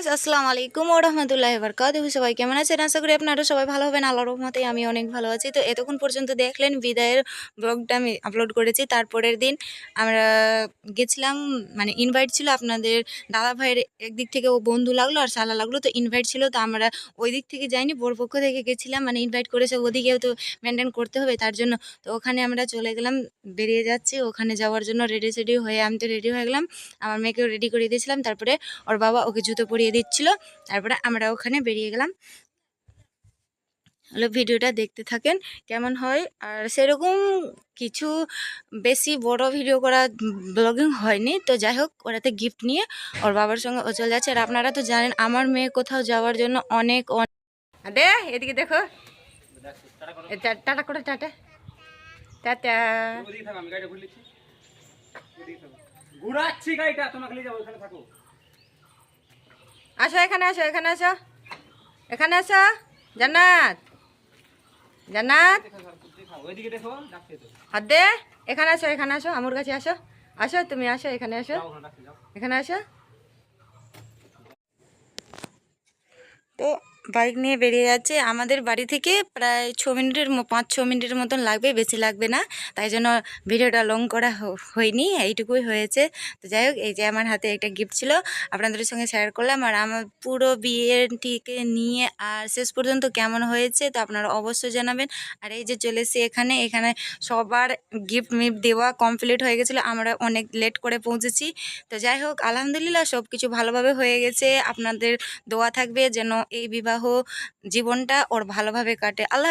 আসসালামু আলাইকুম ও রহমতুল্লাহ বরকাত সবাই কেমন আছেন? আশা করি আপনারা সবাই ভালো হবেন। আল্লাহর রহমতে আমি অনেক ভালো আছি। তো এতক্ষণ পর্যন্ত দেখলেন বিদায়ের ব্লগটা আমি আপলোড করেছি। তারপরের দিন আমরা গেছিলাম মানে ইনভাইট ছিল আপনাদের দাদা ভাইয়ের একদিক থেকে ও বন্ধু লাগল আর সালা লাগল। তো ইনভাইট ছিল, তো আমরা ওই দিক থেকে যাইনি, বোর পক্ষ থেকে গেছিলাম। মানে ইনভাইট করেছে, ওদিকেও তো মেনটেন করতে হবে তার জন্য। তো ওখানে আমরা চলে গেলাম, বেরিয়ে যাচ্ছি। ওখানে যাওয়ার জন্য রেডি সেডি হয়ে আমি তো রেডি হয়ে গেলাম। আমার মেয়েকেও রেডি করে দিয়েছিলাম। তারপরে ওর বাবা ওকে জুতো পরিয়ে দিচ্ছিল। তারপরে আমরা ওখানে বেরিয়ে গেলাম। হলো ভিডিওটা দেখতে থাকেন কেমন হয়। আর সেরকম কিছু বেশি বড় ভিডিও করা ব্লগিং হয়নি। তো যাই হোক, ওরাতে গিফট নিয়ে ওর বাবার সঙ্গে ও চলে যাচ্ছে। আর আপনারা তো জানেন, আমার মেয়ে কোথাও যাওয়ার জন্য অনেক দে এদিকে দেখো। টাটা করে টাটা। টাটা। ঘুরাচ্ছি গাড়িটা, তোমাকে যাব, ওখানে থাকো। আসো, এখানে আসো এখানে আসো। এখানে আসো। জান্নাত। জান্নাত। হাত দে। এখানে আসো এখানে আসো। আমার কাছে আসো। আসো, তুমি আসো, এখানে আসো। এখানে আসো তো বাইক নিয়ে বেরিয়ে যাচ্ছে। আমাদের বাড়ি থেকে প্রায় ছ মিনিটের পাঁচ ছ মিনিটের মতন লাগবে, বেশি লাগবে না। তাই জন্য ভিডিওটা লং করা হয়নি, এইটুকুই হয়েছে। তো যাই হোক, এই যে আমার হাতে একটা গিফট ছিল, আপনাদের সঙ্গে শেয়ার করলাম। আর আমার পুরো বিয়েটিকে নিয়ে আর শেষ পর্যন্ত কেমন হয়েছে, তো আপনারা অবশ্যই জানাবেন। আর এই যে চলে এসেছি এখানে এখানে সবার গিফট মিফট দেওয়া কমপ্লিট হয়ে গেছিল। আমরা অনেক লেট করে পৌঁছেছি। তো যাই হোক, আলহামদুলিল্লাহ সব কিছু ভালোভাবে হয়ে গেছে। আপনাদের দোয়া থাকবে যেন এই বিবাহ জীবনটা ওর ভালোভাবে কাটে। আল্লাহ